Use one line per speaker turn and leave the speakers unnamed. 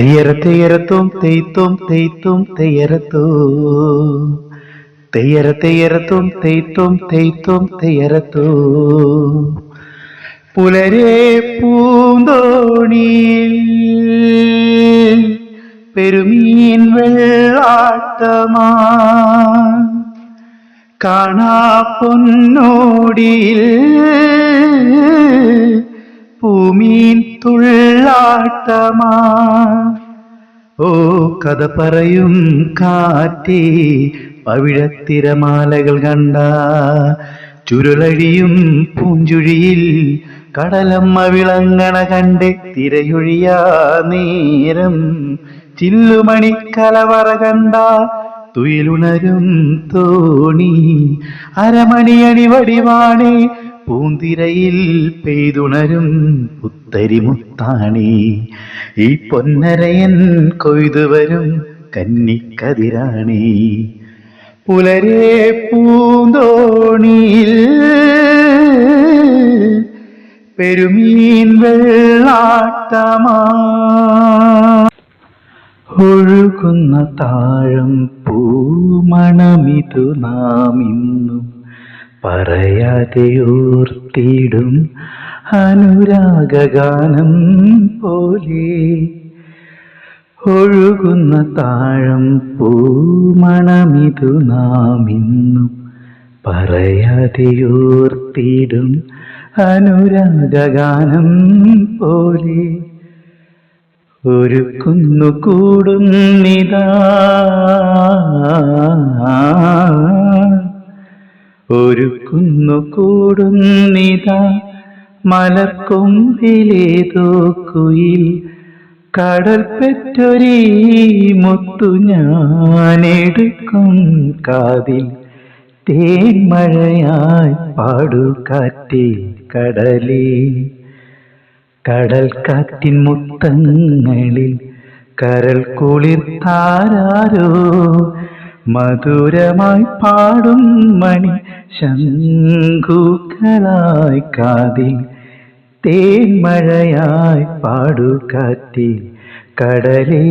തെയ്യര തെയ്യരത്തും തെയ്ത്തും തെയ്ത്തും തെയ്യരത്തൂ തെയ്യര തെയ്യരത്തും തെയ്ത്തും തെയ്ത്തും തെയ്യരത്തൂ പുലരെ പൂന്തോണിയിൽ പെരുമീൻ വെള്ളാട്ടമാ കാണാ പൊന്നോടിയിൽ തുള്ളാട്ടമാ ഓ കഥ പറയും കാറ്റി പവിഴത്തിരമാലകൾ കണ്ട. ചുരുളഴിയും പൂഞ്ചുഴിയിൽ കടലമ്മ വിളങ്ങണ കണ്ട് തിരയൊഴിയാ നേരം. ചില്ലുമണി കലവറ കണ്ട തുയിലുണരും തോണി. അരമണിയണി വടിവാണേ പൂന്തിരയിൽ പെയ്തുണരും പുത്തരിമുത്താണി ഈ പൊന്നരയൻ കൊയ്തു വരും കന്നിക്കതിരാണി. പുലരെ പൂന്തോണിയിൽ പെരുമീൻ വെള്ളാട്ടമാ. ഒഴുകുന്ന താഴം പൂമണമിതു നാം ഇന്നും പറയാതെ അനുരാഗാനം പോലെ. ഒഴുകുന്ന താഴം പൂമണമിതു നാം ഇന്നും പറയാതെയോർത്തിയിടും അനുരാഗാനം പോലെ. ഒരു കുന്നു കൂടുന്നിതാ ഒരു കുന്നു കൂടുന്നിതാ മലക്കൊമ്പിലേതോ കുയിൽ കടൽ പെറ്റൊരീ മുത്തു ഞാനെടുക്കും കാതിൽ. തേന്മഴയായി പാടു കാറ്റേ കടലേ കടൽ കാറ്റിൻ മുത്തങ്ങളിൽ കരൽ കുളിർത്താരോ മധുരമായി പാടും മണി ശംഖുക്കളായി കാതിൽ. തേന്മഴയായി പാടുകാറ്റി കടലേ